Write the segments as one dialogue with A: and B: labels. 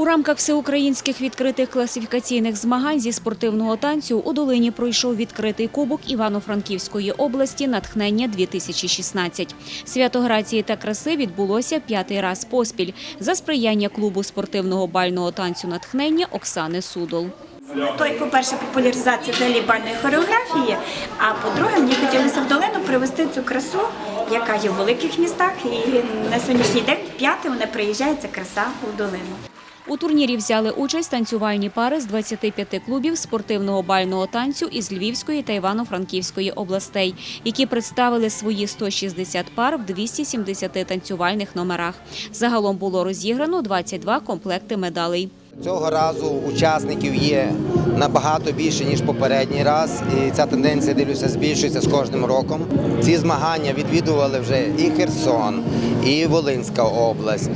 A: У рамках всеукраїнських відкритих класифікаційних змагань зі спортивного танцю у Долині пройшов відкритий кубок Івано-Франківської області «Натхнення-2016». Свято грації та краси відбулося п'ятий раз поспіль за сприяння клубу спортивного бального танцю «Натхнення» Оксани Судол.
B: Метою, по-перше, популяризації взагалі бальної хореографії, а по-друге, мені хотілося в долину привезти цю красу, яка є в великих містах. І на сьогоднішній день, п'яте, вона приїжджає ця краса у долину.
A: У турнірі взяли участь танцювальні пари з 25 клубів спортивного бального танцю із Львівської та Івано-Франківської областей, які представили свої 160 пар в 270 танцювальних номерах. Загалом було розіграно 22 комплекти медалей.
C: Цього разу учасників є набагато більше ніж попередній раз, і ця тенденція дивлюся збільшується з кожним роком. Ці змагання відвідували вже і Херсон, і Волинська область,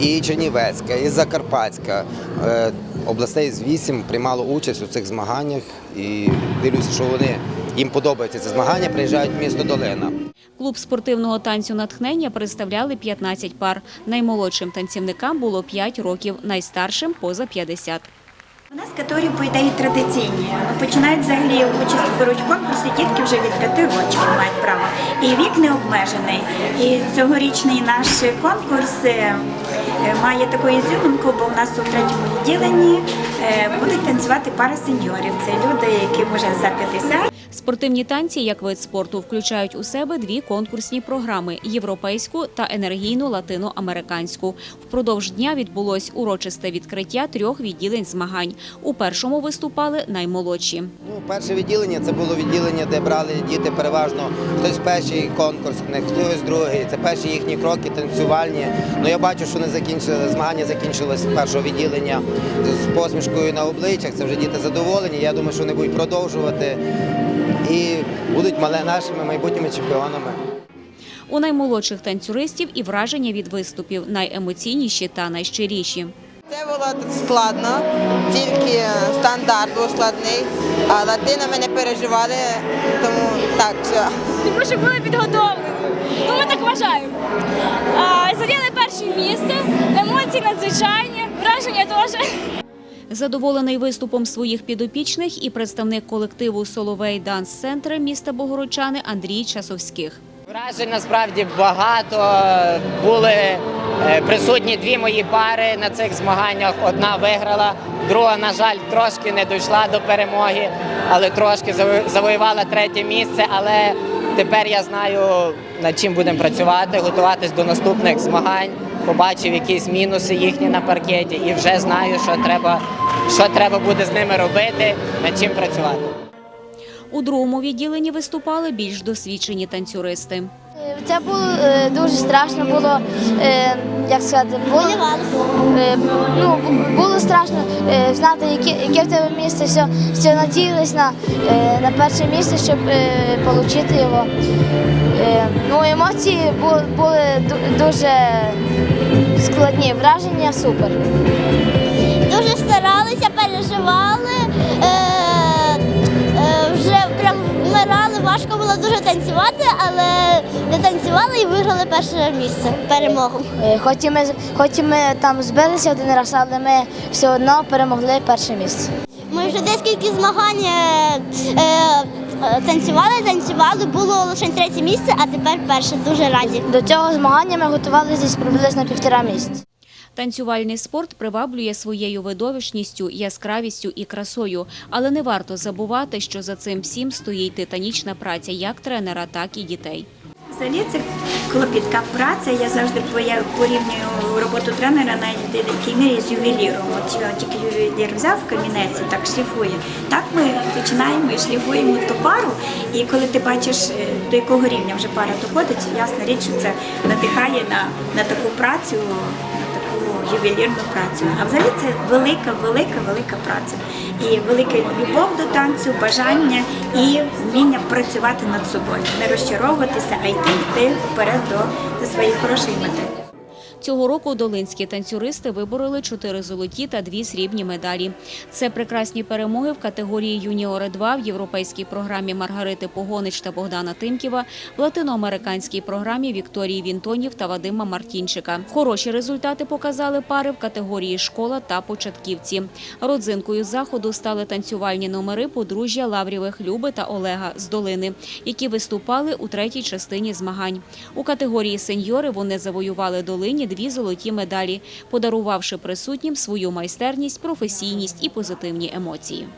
C: і Чернівецька, і Закарпатська. Е, Областей з вісім приймало участь у цих змаганнях і дивлюся, що вони їм подобаються ці змагання, приїжджають в місто Долина.
A: Клуб спортивного танцю «Натхнення» представляли 15 пар. Наймолодшим танцівникам було 5 років, найстаршим – поза 50.
B: У нас категорії, по ідеї, традиційні. Починають взагалі участь беруть в конкурсі дітки вже від 5 років мають право. І вік не обмежений. І цьогорічний наш конкурс е, має таку ізюминку, бо в нас у третьому відділенні будуть танцювати пари сеньорів. Це люди, яким вже за 50.
A: Спортивні танці, як вид спорту, включають у себе дві конкурсні програми – європейську та енергійну латиноамериканську. Впродовж дня відбулось урочисте відкриття трьох відділень змагань. У першому виступали наймолодші.
C: Ну, перше відділення це було відділення, де брали діти переважно хтось перший конкурс, хтось другий. Це перші їхні кроки танцювальні. Ну я бачу, що вони закінчили змагання закінчилось з першого відділення з посмішкою на обличчях. Це вже діти задоволені. Я думаю, що вони будуть продовжувати і будуть мале нашими майбутніми чемпіонами.
A: У наймолодших танцюристів і враження від виступів найемоційніші та найщиріші.
D: Це було складно, тільки стандарт був складний, а латина ми не переживали, тому так все.
E: Тому що були підготовлені. Ну, ми так вважаємо. Зайняли перше місце, емоції надзвичайні, враження теж.
A: Задоволений виступом своїх підопічних і представник колективу «Соловей Данс Центр» міста Богородчани Андрій Часовських.
F: Вражень насправді багато. Були е, присутні дві мої пари на цих змаганнях. Одна виграла, друга, на жаль, трошки не дійшла до перемоги, але трошки завоювала третє місце. Але тепер я знаю, над чим будемо працювати, готуватись до наступних змагань. Побачив якісь мінуси їхні на паркеті і вже знаю, що треба, що треба буде з ними робити, над чим працювати.
A: У другому відділенні виступали більш досвідчені танцюристи.
G: Це було е, дуже страшно, було е, як сказати, було, е, ну, було страшно е, знати, яке, яке в тебе місце, все, все надіялись на, е, на перше місце, щоб е, отримати його. Ну, емоції були, були дуже складні, враження супер.
H: дуже старалися, переживали, е, е, вже прям вмирали, важко було дуже танцювати, але не танцювали і виграли перше місце, перемогу.
G: Е, хоч, і ми, хоч і ми там збилися один раз, але ми все одно перемогли перше місце.
H: Ми вже декілька змагань е, е, танцювали, танцювали, було лише третє місце, а тепер перше. Дуже раді.
G: До цього змагання ми готувалися десь приблизно півтора місяця.
A: Танцювальний спорт приваблює своєю видовищністю, яскравістю і красою, але не варто забувати, що за цим всім стоїть титанічна праця як тренера, так і дітей.
B: Взагалі це клопітка праця. Я завжди порівнюю роботу тренера на деякій мірі з ювеліром. От його тільки ювелір взяв камінець і так шліфує. Так ми починаємо і шліфуємо ту пару. І коли ти бачиш, е, до якого рівня вже пара доходить, ясна річ, що це надихає на, на таку працю, ювелірну працю. А взагалі це велика, велика, велика праця. І велика любов до танцю, бажання і вміння працювати над собою, не розчаровуватися, а йти йти вперед до, до хороших мети.
A: Цього року долинські танцюристи вибороли чотири золоті та дві срібні медалі. Це прекрасні перемоги в категорії юніори 2 в європейській програмі Маргарити Погонич та Богдана Тимківа, в латиноамериканській програмі Вікторії Вінтонів та Вадима Мартінчика. Хороші результати показали пари в категорії школа та початківці. Родзинкою заходу стали танцювальні номери подружжя Лаврівих Люби та Олега з долини, які виступали у третій частині змагань. У категорії сеньори вони завоювали долині дві золоті медалі, подарувавши присутнім свою майстерність, професійність і позитивні емоції.